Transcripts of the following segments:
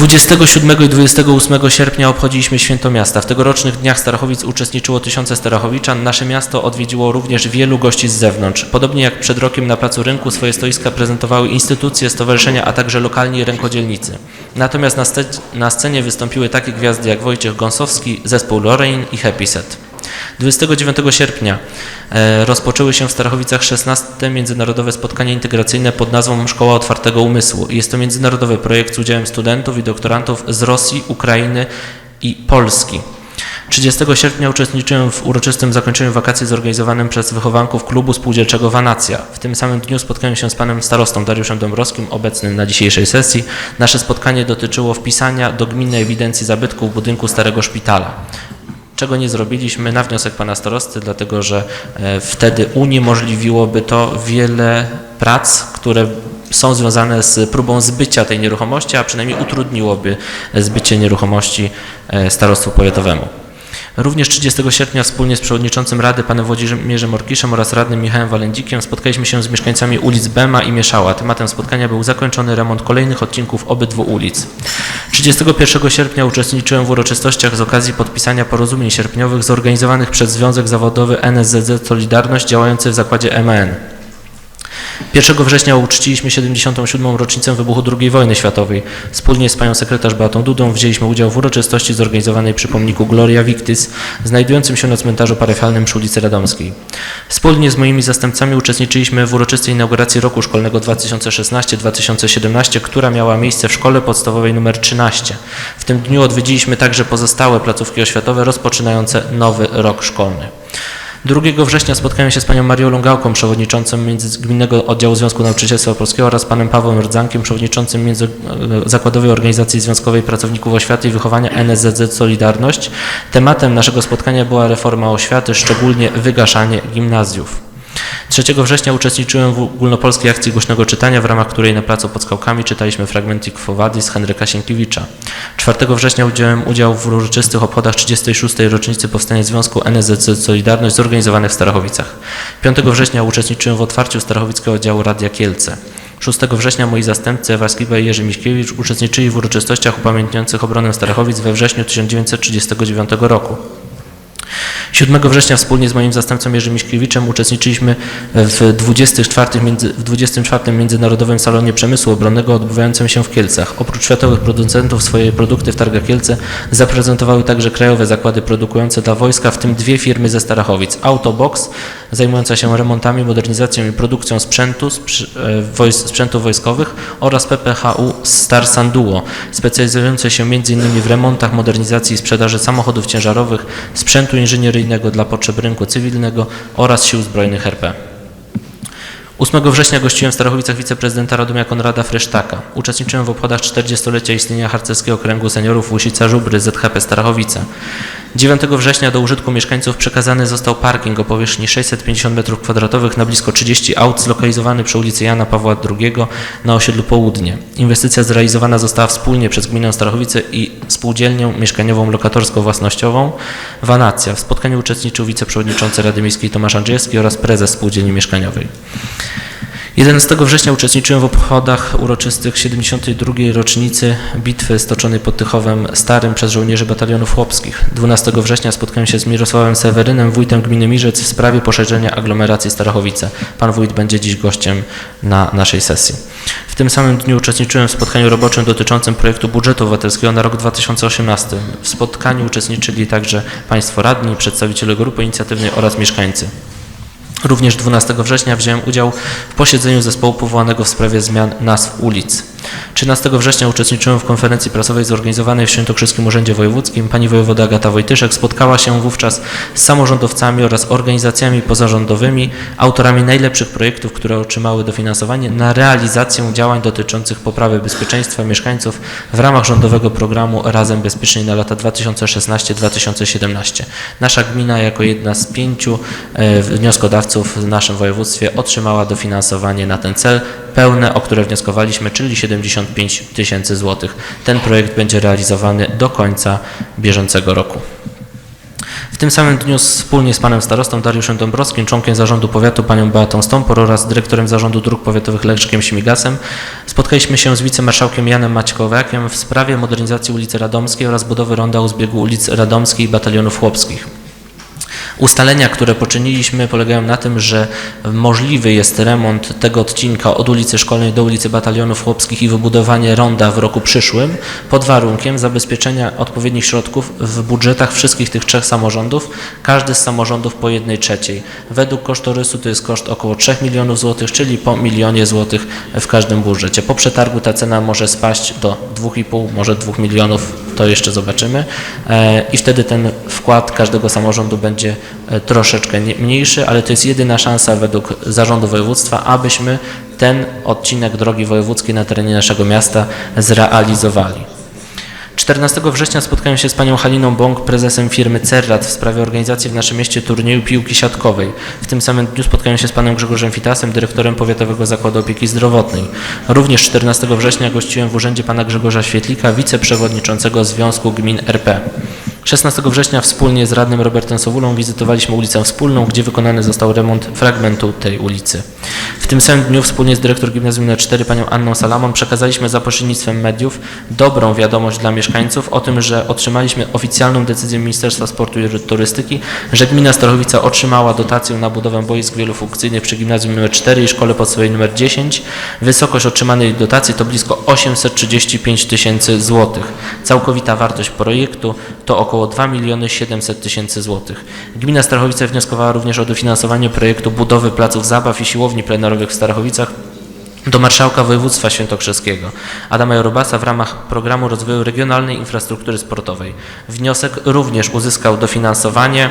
27 i 28 sierpnia obchodziliśmy Święto Miasta. W tegorocznych Dniach Starachowic uczestniczyło tysiące Starachowiczan. Nasze miasto odwiedziło również wielu gości z zewnątrz. Podobnie jak przed rokiem na Placu Rynku swoje stoiska prezentowały instytucje, stowarzyszenia, a także lokalni rękodzielnicy. Natomiast na, sce- na scenie wystąpiły takie gwiazdy jak Wojciech Gąsowski, zespół Lorraine i Happy Set. 29 sierpnia e, rozpoczęły się w Starachowicach 16. Międzynarodowe spotkania integracyjne pod nazwą Szkoła Otwartego Umysłu. Jest to międzynarodowy projekt z udziałem studentów i doktorantów z Rosji, Ukrainy i Polski. 30 sierpnia uczestniczyłem w uroczystym zakończeniu wakacji zorganizowanym przez wychowanków klubu spółdzielczego Wanacja. W tym samym dniu spotkałem się z panem starostą Dariuszem Dąbrowskim, obecnym na dzisiejszej sesji. Nasze spotkanie dotyczyło wpisania do gminnej ewidencji zabytków budynku Starego Szpitala czego nie zrobiliśmy na wniosek pana starosty, dlatego że e, wtedy uniemożliwiłoby to wiele prac, które są związane z próbą zbycia tej nieruchomości, a przynajmniej utrudniłoby zbycie nieruchomości e, starostwu powiatowemu. Również 30 sierpnia wspólnie z przewodniczącym Rady panem Włodzimierzem Orkiszem oraz radnym Michałem Walędzikiem spotkaliśmy się z mieszkańcami ulic Bema i Mieszała. Tematem spotkania był zakończony remont kolejnych odcinków obydwu ulic. 31 sierpnia uczestniczyłem w uroczystościach z okazji podpisania porozumień sierpniowych zorganizowanych przez Związek Zawodowy NSZZ Solidarność działający w zakładzie MAN. 1 września uczciliśmy 77. rocznicę wybuchu II wojny światowej. Wspólnie z panią sekretarz Beatą Dudą wzięliśmy udział w uroczystości zorganizowanej przy pomniku Gloria Victis, znajdującym się na cmentarzu parafialnym przy ulicy Radomskiej. Wspólnie z moimi zastępcami uczestniczyliśmy w uroczystej inauguracji roku szkolnego 2016-2017, która miała miejsce w szkole podstawowej nr 13. W tym dniu odwiedziliśmy także pozostałe placówki oświatowe rozpoczynające nowy rok szkolny. 2 września spotkałem się z panią Marią Longałką, przewodniczącą Międzygminnego Oddziału Związku Nauczycielstwa Polskiego oraz panem Pawłem Rdzankiem, przewodniczącym Międzyzakładowej Organizacji Związkowej Pracowników Oświaty i Wychowania NSZZ Solidarność. Tematem naszego spotkania była reforma oświaty, szczególnie wygaszanie gimnazjów. 3 września uczestniczyłem w ogólnopolskiej akcji głośnego czytania, w ramach której na placu pod Skałkami czytaliśmy fragmentik Quo Vadis Henryka Sienkiewicza. 4 września wziąłem udział w uroczystych obchodach 36. rocznicy powstania Związku NSZZ Solidarność zorganizowanych w Starachowicach. 5 września uczestniczyłem w otwarciu Starachowickiego Oddziału Radia Kielce. 6 września moi zastępcy Ewa i Jerzy Miśkiewicz uczestniczyli w uroczystościach upamiętniających obronę Starachowic we wrześniu 1939 roku. 7 września wspólnie z moim zastępcą Jerzym Miśkiewiczem uczestniczyliśmy w 24, między, w 24 Międzynarodowym Salonie Przemysłu Obronnego odbywającym się w Kielcach. Oprócz światowych producentów swoje produkty w targach Kielce zaprezentowały także krajowe zakłady produkujące dla wojska, w tym dwie firmy ze Starachowic. Autobox zajmująca się remontami, modernizacją i produkcją sprzętu, e, sprzętów wojskowych oraz PPHU Star Sanduo, specjalizujące się m.in. w remontach, modernizacji i sprzedaży samochodów ciężarowych, sprzętu inżynieryjnego dla potrzeb rynku cywilnego oraz sił zbrojnych RP. 8 września gościłem w Starachowicach wiceprezydenta Radomia Konrada Fresztaka. Uczestniczyłem w obchodach 40-lecia istnienia Harcerskiego Kręgu Seniorów Łusica Żubry ZHP Starachowice. 9 września do użytku mieszkańców przekazany został parking o powierzchni 650 m2 na blisko 30 aut zlokalizowany przy ulicy Jana Pawła II na osiedlu Południe. Inwestycja zrealizowana została wspólnie przez Gminę Starachowice i Spółdzielnią Mieszkaniową Lokatorsko-Własnościową Wanacja. W spotkaniu uczestniczył wiceprzewodniczący Rady Miejskiej Tomasz Andrzejewski oraz prezes Spółdzielni Mieszkaniowej. 11 września uczestniczyłem w obchodach uroczystych 72. rocznicy bitwy stoczonej pod Tychowem Starym przez żołnierzy batalionów chłopskich. 12 września spotkałem się z Mirosławem Sewerynem, wójtem gminy Mirzec w sprawie poszerzenia aglomeracji Starachowice. Pan wójt będzie dziś gościem na naszej sesji. W tym samym dniu uczestniczyłem w spotkaniu roboczym dotyczącym projektu budżetu obywatelskiego na rok 2018. W spotkaniu uczestniczyli także Państwo radni, przedstawiciele grupy inicjatywnej oraz mieszkańcy. Również 12 września wziąłem udział w posiedzeniu zespołu powołanego w sprawie zmian nazw ulic. 13 września uczestniczyłem w konferencji prasowej zorganizowanej w Świętokrzyskim Urzędzie Wojewódzkim. Pani wojewoda Agata Wojtyszek spotkała się wówczas z samorządowcami oraz organizacjami pozarządowymi, autorami najlepszych projektów, które otrzymały dofinansowanie na realizację działań dotyczących poprawy bezpieczeństwa mieszkańców w ramach rządowego programu Razem Bezpieczniej na lata 2016-2017. Nasza gmina jako jedna z pięciu e, wnioskodawców w naszym województwie otrzymała dofinansowanie na ten cel pełne, o które wnioskowaliśmy, czyli 75 tysięcy złotych. Ten projekt będzie realizowany do końca bieżącego roku. W tym samym dniu wspólnie z panem starostą Dariuszem Dąbrowskim, członkiem zarządu powiatu panią Beatą Stąpor oraz dyrektorem zarządu dróg powiatowych Leszkiem Śmigasem spotkaliśmy się z wicemarszałkiem Janem Maćkowiakiem w sprawie modernizacji ulicy Radomskiej oraz budowy ronda u zbiegu ulic Radomskiej i batalionów chłopskich. Ustalenia, które poczyniliśmy polegają na tym, że możliwy jest remont tego odcinka od ulicy Szkolnej do ulicy Batalionów Chłopskich i wybudowanie ronda w roku przyszłym pod warunkiem zabezpieczenia odpowiednich środków w budżetach wszystkich tych trzech samorządów, każdy z samorządów po jednej trzeciej. Według kosztorysu to jest koszt około 3 milionów złotych, czyli po milionie złotych w każdym budżecie. Po przetargu ta cena może spaść do 2,5, może 2 milionów, to jeszcze zobaczymy e, i wtedy ten wkład każdego samorządu będzie E, troszeczkę mniejszy, ale to jest jedyna szansa według zarządu województwa, abyśmy ten odcinek drogi wojewódzkiej na terenie naszego miasta zrealizowali. 14 września spotkałem się z panią Haliną Bąk, prezesem firmy Cerrat w sprawie organizacji w naszym mieście turnieju piłki siatkowej. W tym samym dniu spotkałem się z panem Grzegorzem Fitasem, dyrektorem Powiatowego Zakładu Opieki Zdrowotnej. Również 14 września gościłem w urzędzie pana Grzegorza Świetlika, wiceprzewodniczącego Związku Gmin RP. 16 września wspólnie z radnym Robertem Sowulą wizytowaliśmy ulicę Wspólną, gdzie wykonany został remont fragmentu tej ulicy. W tym samym dniu wspólnie z dyrektor Gimnazjum nr 4 panią Anną Salamon przekazaliśmy za pośrednictwem mediów dobrą wiadomość dla mieszkańców o tym, że otrzymaliśmy oficjalną decyzję Ministerstwa Sportu i Turystyki, że gmina Storochowica otrzymała dotację na budowę boisk wielofunkcyjnych przy Gimnazjum nr 4 i Szkole Podstawowej nr 10. Wysokość otrzymanej dotacji to blisko 835 tysięcy złotych. Całkowita wartość projektu to około około 2 miliony 700 tysięcy złotych. Gmina Starachowice wnioskowała również o dofinansowanie projektu budowy placów zabaw i siłowni plenerowych w Starachowicach do Marszałka Województwa Świętokrzyskiego Adama Jorobasa w ramach programu rozwoju regionalnej infrastruktury sportowej. Wniosek również uzyskał dofinansowanie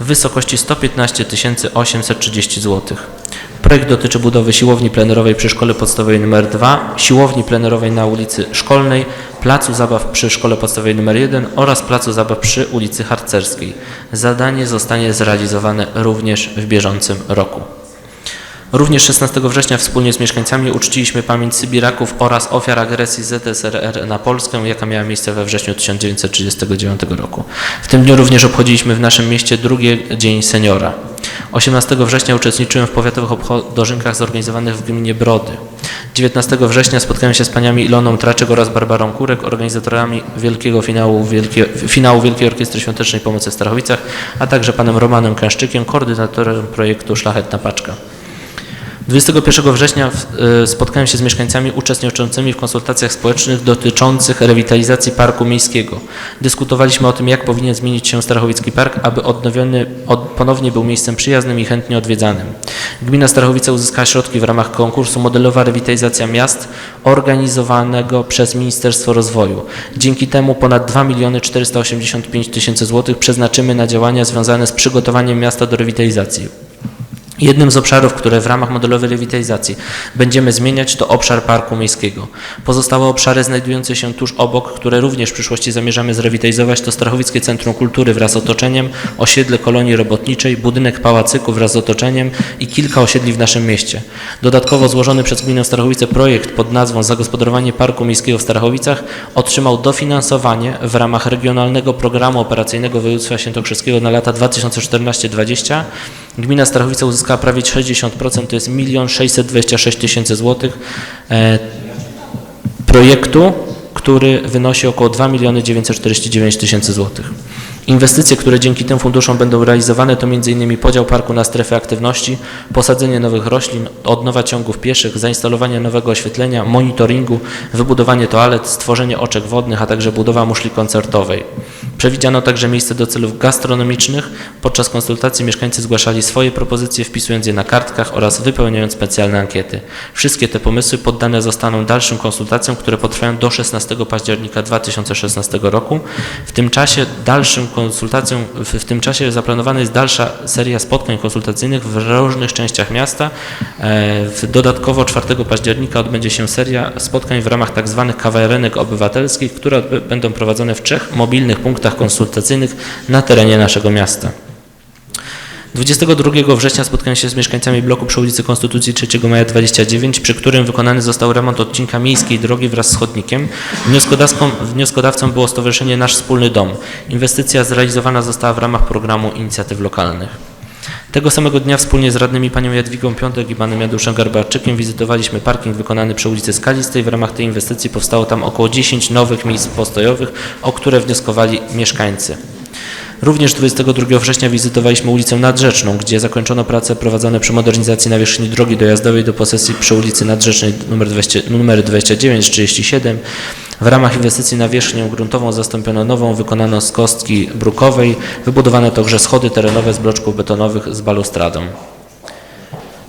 w wysokości 115 830 zł. Projekt dotyczy budowy siłowni plenerowej przy Szkole Podstawowej nr 2, siłowni plenerowej na ulicy Szkolnej, placu zabaw przy Szkole Podstawowej nr 1 oraz placu zabaw przy ulicy Harcerskiej. Zadanie zostanie zrealizowane również w bieżącym roku. Również 16 września wspólnie z mieszkańcami uczciliśmy pamięć Sybiraków oraz ofiar agresji ZSRR na Polskę, jaka miała miejsce we wrześniu 1939 roku. W tym dniu również obchodziliśmy w naszym mieście drugi Dzień Seniora. 18 września uczestniczyłem w powiatowych dożynkach zorganizowanych w gminie Brody. 19 września spotkałem się z paniami Iloną Traczek oraz Barbarą Kurek, organizatorami wielkiego finału, wielkie, finału Wielkiej Orkiestry Świątecznej Pomocy w Starachowicach, a także panem Romanem Kęszczykiem, koordynatorem projektu Szlachetna Paczka. 21 września e, spotkałem się z mieszkańcami uczestniczącymi w konsultacjach społecznych dotyczących rewitalizacji parku miejskiego. Dyskutowaliśmy o tym, jak powinien zmienić się Starachowicki Park, aby odnowiony od, ponownie był miejscem przyjaznym i chętnie odwiedzanym. Gmina Starachowice uzyskała środki w ramach konkursu Modelowa Rewitalizacja Miast organizowanego przez Ministerstwo Rozwoju. Dzięki temu ponad 2 miliony 485 tysięcy złotych przeznaczymy na działania związane z przygotowaniem miasta do rewitalizacji. Jednym z obszarów, które w ramach modelowej rewitalizacji będziemy zmieniać, to obszar parku miejskiego. Pozostałe obszary znajdujące się tuż obok, które również w przyszłości zamierzamy zrewitalizować, to Strachowickie Centrum Kultury wraz z otoczeniem, osiedle kolonii robotniczej, budynek pałacyku wraz z otoczeniem i kilka osiedli w naszym mieście. Dodatkowo złożony przez gminę Starachowice projekt pod nazwą Zagospodarowanie Parku Miejskiego w Starachowicach otrzymał dofinansowanie w ramach Regionalnego Programu Operacyjnego Województwa Świętokrzyskiego na lata 2014-2020 Gmina Starachowice uzyskała prawie 60%, to jest 1 626 tysięcy złotych e, projektu, który wynosi około 2 949 tysięcy złotych. Inwestycje, które dzięki tym funduszom będą realizowane to m.in. podział parku na strefy aktywności, posadzenie nowych roślin, odnowa ciągów pieszych, zainstalowanie nowego oświetlenia, monitoringu, wybudowanie toalet, stworzenie oczek wodnych, a także budowa muszli koncertowej. Przewidziano także miejsce do celów gastronomicznych. Podczas konsultacji mieszkańcy zgłaszali swoje propozycje, wpisując je na kartkach oraz wypełniając specjalne ankiety. Wszystkie te pomysły poddane zostaną dalszym konsultacjom, które potrwają do 16 października 2016 roku. W tym czasie dalszym konsultacjom, w, tym czasie zaplanowana jest dalsza seria spotkań konsultacyjnych w różnych częściach miasta. E, dodatkowo 4 października odbędzie się seria spotkań w ramach tzw. Tak kawiarenek obywatelskich, które będą prowadzone w trzech mobilnych punktach konsultacyjnych na terenie naszego miasta. 22 września spotkałem się z mieszkańcami bloku przy ulicy Konstytucji 3 Maja 29, przy którym wykonany został remont odcinka miejskiej drogi wraz z chodnikiem. Wnioskodawcą, wnioskodawcą było Stowarzyszenie Nasz Wspólny Dom. Inwestycja zrealizowana została w ramach programu inicjatyw lokalnych. Tego samego dnia wspólnie z radnymi panią Jadwigą Piątek i panem Januszem Garbarczykiem wizytowaliśmy parking wykonany przy ulicy Skalistej. W ramach tej inwestycji powstało tam około 10 nowych miejsc postojowych, o które wnioskowali mieszkańcy. Również 22 września wizytowaliśmy ulicę Nadrzeczną, gdzie zakończono prace prowadzone przy modernizacji nawierzchni drogi dojazdowej do posesji przy ulicy Nadrzecznej nr 20, numery 29 37. W ramach inwestycji nawierzchnię gruntową zastąpiono nową, wykonano z kostki brukowej, wybudowano także schody terenowe z bloczków betonowych z balustradą.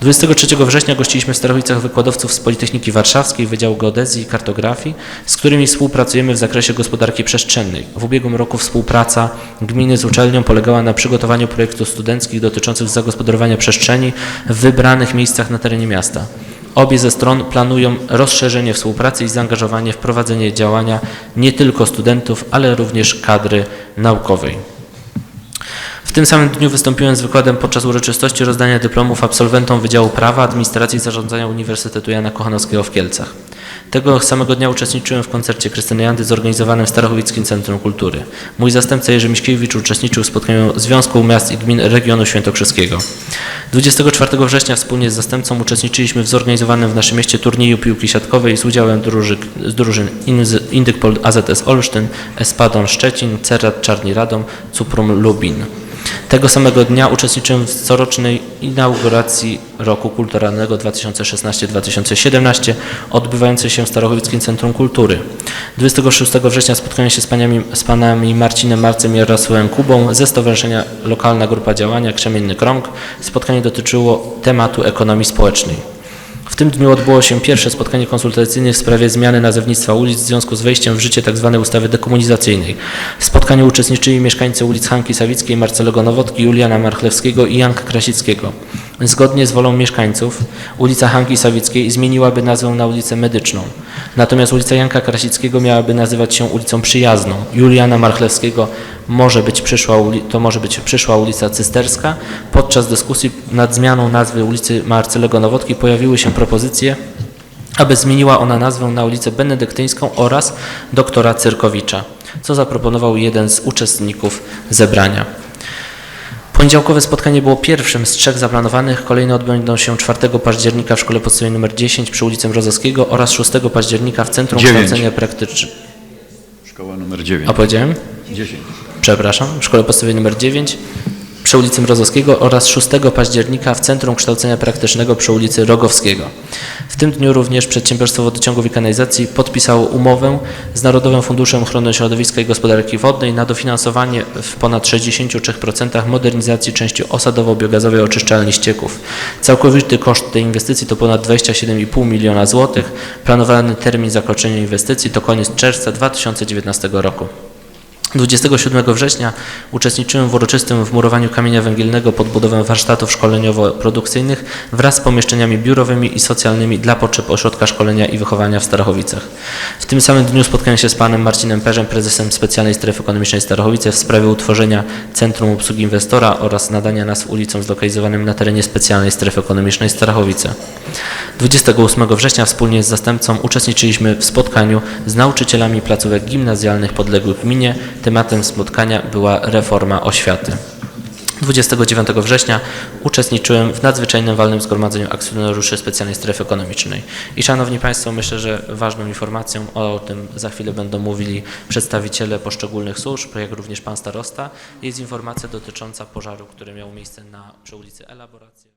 23 września gościliśmy w Starowicach wykładowców z Politechniki Warszawskiej Wydziału Geodezji i Kartografii, z którymi współpracujemy w zakresie gospodarki przestrzennej. W ubiegłym roku współpraca gminy z uczelnią polegała na przygotowaniu projektów studenckich dotyczących zagospodarowania przestrzeni w wybranych miejscach na terenie miasta. Obie ze stron planują rozszerzenie współpracy i zaangażowanie w prowadzenie działania nie tylko studentów, ale również kadry naukowej. W tym samym dniu wystąpiłem z wykładem podczas uroczystości rozdania dyplomów absolwentom Wydziału Prawa, Administracji i Zarządzania Uniwersytetu Jana Kochanowskiego w Kielcach. Tego samego dnia uczestniczyłem w koncercie Krystyny Jandy zorganizowanym w Starachowickim Centrum Kultury. Mój zastępca Jerzy Miśkiewicz uczestniczył w spotkaniu Związku Miast i Gmin Regionu Świętokrzyskiego. 24 września wspólnie z zastępcą uczestniczyliśmy w zorganizowanym w naszym mieście turnieju piłki siatkowej z udziałem druży, z drużyn Indykpol AZS Olsztyn, Espadon Szczecin, Cerat Czarni Radom, Cuprum Lubin. Tego samego dnia uczestniczyłem w corocznej inauguracji roku kulturalnego 2016-2017 odbywającej się w Starachowickim Centrum Kultury. 26 września spotkałem się z, paniami, z panami Marcinem Marcem i Jarosławem Kubą ze Stowarzyszenia Lokalna Grupa Działania Krzemienny Krąg. Spotkanie dotyczyło tematu ekonomii społecznej. Tym dniu odbyło się pierwsze spotkanie konsultacyjne w sprawie zmiany nazewnictwa ulic w związku z wejściem w życie tzw. ustawy dekomunizacyjnej. W spotkaniu uczestniczyli mieszkańcy ulic Hanki Sawickiej, Marcelego Nowotki, Juliana Marchlewskiego i Janka Krasickiego. Zgodnie z wolą mieszkańców ulica Hanki Sawickiej zmieniłaby nazwę na ulicę Medyczną. Natomiast ulica Janka Krasickiego miałaby nazywać się ulicą Przyjazną. Juliana Marchlewskiego może być przyszła, to może być przyszła ulica Cysterska. Podczas dyskusji nad zmianą nazwy ulicy Marcelego Nowotki pojawiły się propozycje, aby zmieniła ona nazwę na ulicę Benedyktyńską oraz doktora Cyrkowicza, co zaproponował jeden z uczestników zebrania. Poniedziałkowe spotkanie było pierwszym z trzech zaplanowanych. Kolejne odbędą się 4 października w Szkole Podstawowej nr 10 przy ulicy Mrozowskiego oraz 6 października w Centrum Dziewięć. Kształcenia Praktycznego. Szkoła numer 9. A powiedziałem? 10. Przepraszam, w Szkole Podstawowej nr 9 przy ulicy Mrozowskiego oraz 6 października w Centrum Kształcenia Praktycznego przy ulicy Rogowskiego. W tym dniu również Przedsiębiorstwo Wodociągów i Kanalizacji podpisało umowę z Narodowym Funduszem Ochrony Środowiska i Gospodarki Wodnej na dofinansowanie w ponad 63% modernizacji części osadowo-biogazowej oczyszczalni ścieków. Całkowity koszt tej inwestycji to ponad 27,5 miliona złotych. Planowany termin zakończenia inwestycji to koniec czerwca 2019 roku. 27 września uczestniczyłem w uroczystym wmurowaniu kamienia węgielnego pod budowę warsztatów szkoleniowo-produkcyjnych wraz z pomieszczeniami biurowymi i socjalnymi dla potrzeb Ośrodka Szkolenia i Wychowania w Starachowicach. W tym samym dniu spotkałem się z panem Marcinem Perzem, prezesem Specjalnej Strefy Ekonomicznej Starachowice w sprawie utworzenia Centrum Obsługi Inwestora oraz nadania nazw ulicom zlokalizowanym na terenie Specjalnej Strefy Ekonomicznej Starachowice. 28 września wspólnie z zastępcą uczestniczyliśmy w spotkaniu z nauczycielami placówek gimnazjalnych podległych gminie. Tematem spotkania była reforma oświaty. 29 września uczestniczyłem w nadzwyczajnym walnym zgromadzeniu akcjonariuszy specjalnej strefy ekonomicznej. I szanowni Państwo, myślę, że ważną informacją o tym za chwilę będą mówili przedstawiciele poszczególnych służb, jak również pan starosta, jest informacja dotycząca pożaru, który miał miejsce na, przy ulicy Elaboracji.